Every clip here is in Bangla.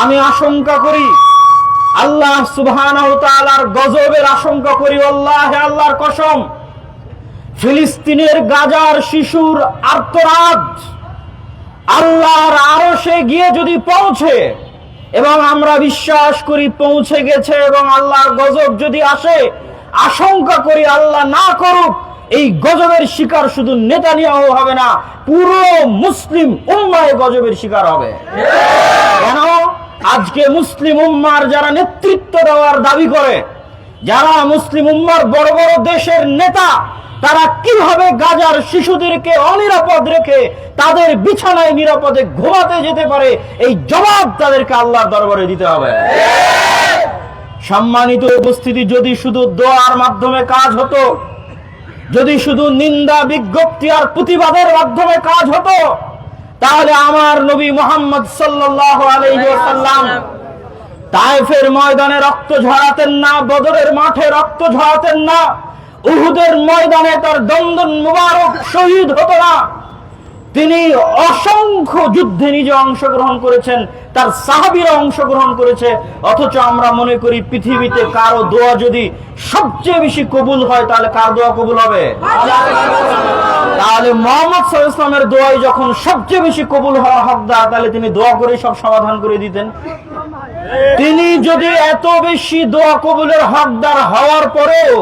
আমি আশঙ্কা করি, আল্লাহ সুবহানাহু গজবের আশঙ্কা করি আল্লাহ আল্লাহর কসম। ফিলিস্তিনের গাজার শিশুর আর্তনাদ আল্লাহর আরশে গিয়ে যদি পৌঁছে, এবং আমরা বিশ্বাস করি পৌঁছে গেছে এবং আল্লাহর গজব যদি আসে, আশঙ্কা করি আল্লাহ না করুক, এই গজবের শিকার শুধু নেতানিয়াহু হবে না, পুরো মুসলিম উম্মায় গজবের শিকার হবে। আজকে মুসলিম উম্মার যারা নেতৃত্ব দেওয়ার দাবি করে, যারা মুসলিম উম্মার বড় বড় দেশের নেতা, তারা কীভাবে গাজার শিশুদেরকে অনিরাপদ রেখে তাদের বিছানায় নিরাপদে ঘুমাতে যেতে পারে, এই জবাব তাদেরকে আল্লাহর দরবারে দিতে হবে। সম্মানিত উপস্থিতি, যদি শুধু দোয়ার মাধ্যমে কাজ হতো, যদি শুধু নিন্দা, বিজ্ঞপ্তি আর প্রতিবাদের মাধ্যমে কাজ হতো তাহলে আমার নবী মোহাম্মদ সাল্লাম তাইফের তায়েফের ময়দানে রক্ত ঝরাতেন না বদরের মাঠে রক্ত ঝরাতেন না উহুদের ময়দানে তার দন্দন মুবারক শহীদ হতো না। তিনি অসংখ্য যুদ্ধে নিজে অংশগ্রহণ করেছেন, তার সাহাবিরা অংশগ্রহণ করেছে, অথচ আমরা মনে করি পৃথিবীতে কারও দোয়া যদি সবচেয়ে বেশি কবুল হয়, তাহলে কার দোয়া কবুল হবে? তাহলে মোহাম্মদ ইসলামের দোয়াই যখন সবচেয়ে বেশি কবুল হওয়ার হকদার, তাহলে তিনি দোয়া করে সব সমাধান করে দিতেন। তিনি যদি এত বেশি দোয়া কবুলের হকদার হওয়ার পরেও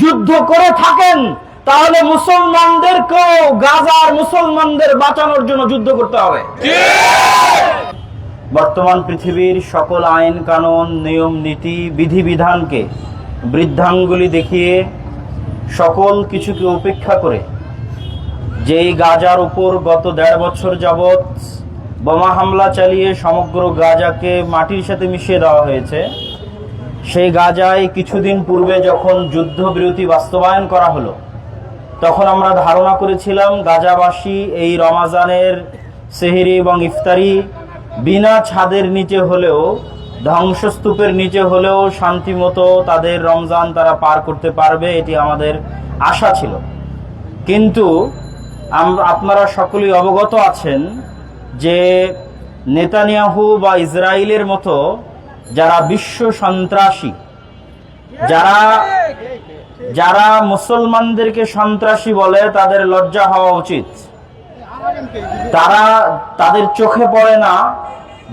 যুদ্ধ করে থাকেন তাহলে মুসলমানদেরকেও গাজার মুসলমানদের বাঁচানোর জন্য যুদ্ধ করতে হবে। বর্তমান পৃথিবীর সকল আইন কানুন নিয়ম নীতি বিধিবিধানকে বৃদ্ধাঙ্গুলি দেখিয়ে সকল কিছুকে উপেক্ষা করে যেই গাজার উপর গত দেড় বছর যাবৎ বোমা হামলা চালিয়ে সমগ্র গাজাকে মাটির সাথে মিশিয়ে দেওয়া হয়েছে সেই গাজায় কিছুদিন পূর্বে যখন যুদ্ধবিরতি বাস্তবায়ন করা হলো তখন আমরা ধারণা করেছিলাম, গাজাবাসী এই রমাজানের সেহেরি এবং ইফতারি বিনা ছাদের নিচে হলেও, ধ্বংসস্তূপের নিচে হলেও শান্তিমতো তাদের রমজান তারা পার করতে পারবে, এটি আমাদের আশা ছিল। কিন্তু আপনারা সকলেই অবগত আছেন যে নেতানিয়াহু বা ইসরায়েলের মতো যারা বিশ্ব সন্ত্রাসী, যারা যারা মুসলমানদেরকে সন্ত্রাসী বলে, তাদের লজ্জা হওয়া উচিত। তারা তাদের চোখে পড়ে না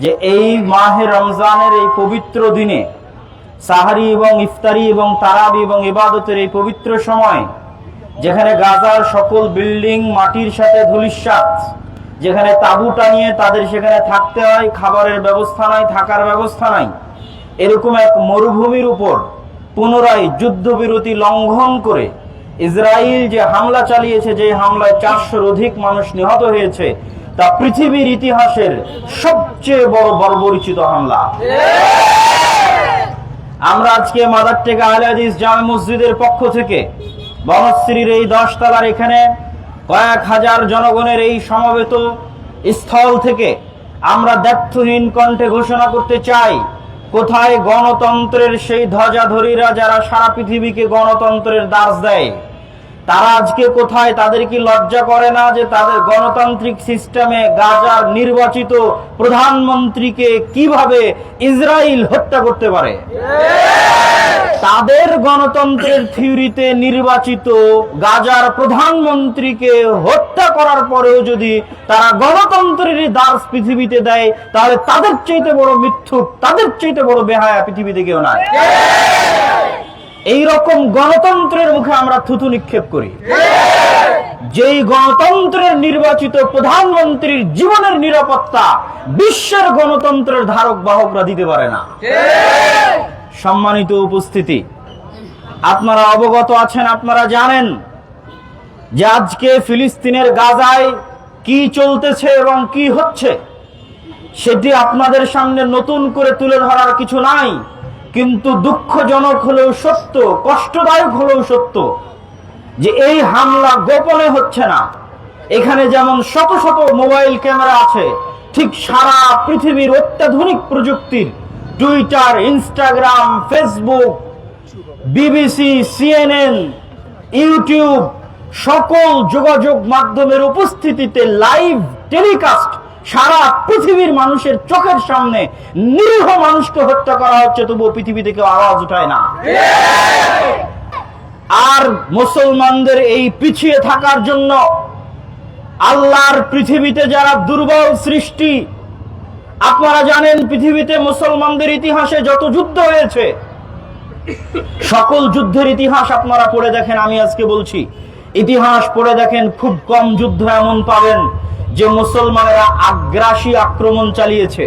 যে এই মাহে রমজানের এই পবিত্র দিনে সাহারি এবং ইফতারি এবং তারাবি এবং ইবাদতের এই পবিত্র সময়, যেখানে গাজার সকল বিল্ডিং মাটির সাথে ধুলিস্বাত যেখানে তাঁবু টানিয়ে তাদের সেখানে থাকতে হয়, খাবারের ব্যবস্থা নাই, থাকার ব্যবস্থা নাই, এরকম এক মরুভূমির উপর পুনরায় যুদ্ধবিরতি লঙ্ঘন করে ইসরায়েল যে হামলা চালিয়েছে, যে হামলায় চারশোর অধিক মানুষ নিহত হয়েছে, তা পৃথিবীর ইতিহাসের সবচেয়ে বড় বর্বরিচিত হামলা। আমরা আজকে মাদার টেকা আহলে হাদিস জামে মসজিদের পক্ষ থেকে বনশ্রীর এই দশ তলার এখানে কয়েক হাজার জনগণের এই সমবেত স্থল থেকে আমরা দ্ব্যর্থহীন কণ্ঠে ঘোষণা করতে চাই। কোথায় গণতন্ত্রের সেই ধ্বজাধরীরা যারা সারা পৃথিবীকে গণতন্ত্রের দাস দেয়? তারা আজকে কোথায় তাদের কি লজ্জা করে না যে তাদের গণতান্ত্রিক সিস্টেমে গাজার নির্বাচিত প্রধানমন্ত্রীকে কীভাবে ইসরায়েল হত্যা করতে পারে? তাদের গণতন্ত্রের থিওরিতে নির্বাচিত গাজার প্রধানমন্ত্রীকে হত্যা করার পরেও যদি তারা গণতন্ত্রের দাস পৃথিবীতে দেয়, তাহলে তাদের চাইতে বড় মিথ্যুক, তাদের চাইতে বড় বেহায়া পৃথিবীতে কেউ নাই। এই রকম গণতন্ত্রের মুখে আমরা থুতু নিক্ষেপ করি। যেই গণতন্ত্রের নির্বাচিত প্রধানমন্ত্রীর জীবনের নিরাপত্তা বিশ্বের গণতন্ত্রের ধারক বাহকরা দিতে পারে না। সম্মানিত উপস্থিতি, আপনারা অবগত আছেন, আপনারা জানেন যে আজকে ফিলিস্তিনের গাজায় কি চলতেছে এবং কি হচ্ছে, সেটি আপনাদের সামনে নতুন করে তুলে ধরার কিছু নাই। কিন্তু দুঃখজনক হলেও সত্য, কষ্টদায়ক হলেও সত্য যে এই হামলা গোপনে হচ্ছে না। এখানে যেমন শত শত মোবাইল ক্যামেরা আছে, ঠিক সারা পৃথিবীর অত্যাধুনিক প্রযুক্তির Twitter, Instagram, Facebook, BBC, CNN, YouTube, সকল যোগাযোগ মাধ্যমের উপস্থিতিতে লাইভ টেলিকাস্ট সারা পৃথিবীর মানুষের চোখের সামনে নিরীহ মানুষকে হত্যা করা হচ্ছে, তবুও পৃথিবী থেকে আওয়াজ উঠায় না। আর মুসলমানদের এই পিছিয়ে থাকার জন্য আল্লাহর পৃথিবীতে যারা দুর্বল সৃষ্টি, আপনারা জানেন পৃথিবীতে মুসলমানদের ইতিহাসে যত যুদ্ধ হয়েছে, সকল যুদ্ধের ইতিহাস আপনারা পড়ে দেখেন, আমি আজকে বলছি, ইতিহাস পড়ে দেখেন, খুব কম যুদ্ধ এমন পাবেন যে মুসলমানেরা আগ্রাসী আক্রমণ চালিয়েছে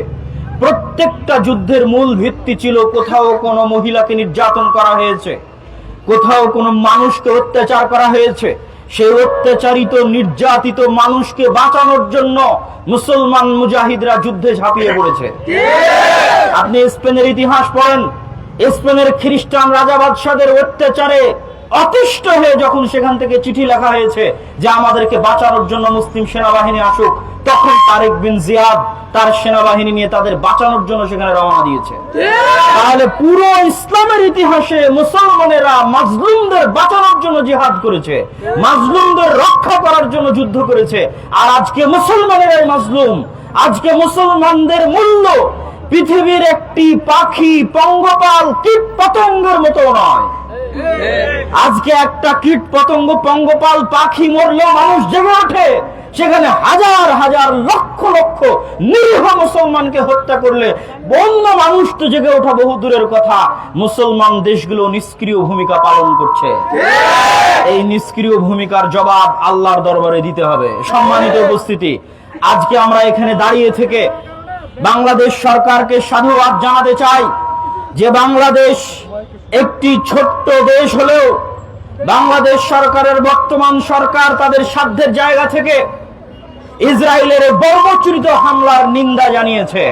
প্রত্যেকটা যুদ্ধের মূল ভিত্তি ছিল কোথাও কোনো মহিলাকে নির্যাতন করা হয়েছে কোথাও কোনো মানুষকে অত্যাচার করা হয়েছে। সেই অত্যাচারিত নির্যাতিত মানুষকে বাঁচানোর জন্য মুসলমান মুজাহিদরা যুদ্ধে ঝাঁপিয়ে পড়েছে। আপনি স্পেনের ইতিহাস পড়েন স্পেনের খ্রিস্টান রাজা বাদশাদের অত্যাচারে অতিষ্ঠ হয়ে যখন সেখান থেকে চিঠি লেখা হয়েছে যে আমাদেরকে বাঁচানোর জন্য মুসলিম সেনাবাহিনী আসুক, তখন তারেক বিন জিয়াদ তার সেনাবাহিনী নিয়ে তাদের বাঁচানোর জন্য সেখানে রওনা দিয়েছে। তাহলে পুরো ইসলামের ইতিহাসে মুসলমানেরা মাজলুমদের বাঁচানোর জন্য জিহাদ করেছে, মাজলুমদের রক্ষা করার জন্য যুদ্ধ করেছে, আর আজকে মুসলমানেরাই মাজলুম। আজকে মুসলমানদের মূল্য পৃথিবীর একটি পাখি, পঙ্গপাল কীট পতঙ্গের মতো নয়। আজকে একটা কীট পতঙ্গ পঙ্গপাল পাখি মরলেও মানুষ জেগে ওঠে। সেখানে হাজার হাজার লক্ষ লক্ষ নিরীহ মুসলমানকে হত্যা করলে বন্য মানুষ তো জেগে ওঠা বহু দূরের কথা। মুসলমান দেশগুলো নিষ্ক্রিয় ভূমিকা পালন করছে। এই নিষ্ক্রিয় ভূমিকার জবাব আল্লাহর দরবারে দিতে হবে। সম্মানিত উপস্থিতি, আজকে আমরা এখানে দাঁড়িয়ে থেকে বাংলাদেশ সরকারকে সাধুবাদ জানাতে চাই যে বাংলাদেশ একটি ছোট্ট দেশ হলেও বাংলাদেশ সরকারের বর্তমান সরকার তাদের সাধ্যের জায়গা থেকে ইসরায়েলের বর্বচরিত হামলার নিন্দা জানিয়েছে।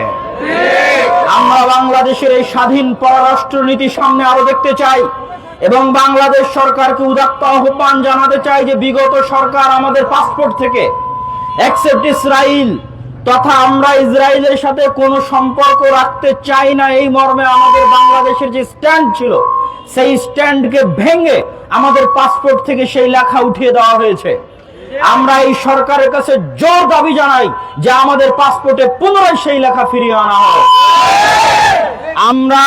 আমরা বাংলাদেশের এই স্বাধীন পররাষ্ট্র নীতি সামনে আরও দেখতে চাই এবং বাংলাদেশ সরকারকে উদাত্ত আহ্বান জানাতে চাই যে বিগত সরকার আমাদের পাসপোর্ট থেকে অ্যাকসেপ্ট ইসরায়েল তথা আমরা ইসরায়েলের সাথে কোনো সম্পর্ক রাখতে চাই না। এই মর্মে আমাদের বাংলাদেশের যে স্ট্যান্ড ছিল, সেই স্ট্যান্ডকে ভেঙে আমাদের পাসপোর্ট থেকে সেই লেখা উঠিয়ে দেওয়া হয়েছে। আমরা এই সরকারের কাছে জোর দাবি জানাই যে আমাদের পাসপোর্টে পুনরায় সেই লেখা ফিরিয়ে আনা হবে। আমরা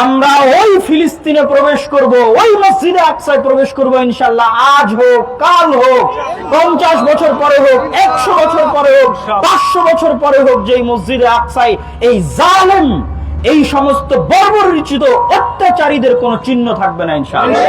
আমরা ওই ফিলিস্তিনে প্রবেশ করব, ওই মসজিদে আকসায় প্রবেশ করব ইনশাল্লাহ আজ হোক, কাল হোক, পঞ্চাশ বছর পরে হোক, একশো বছর পরে হোক, পাঁচশো বছর পরে হোক যে মসজিদে আকসাই এই জালেম, এই সমস্ত বর্বরিচিত অত্যাচারীদের কোনো চিহ্ন থাকবে না ইনশাল্লাহ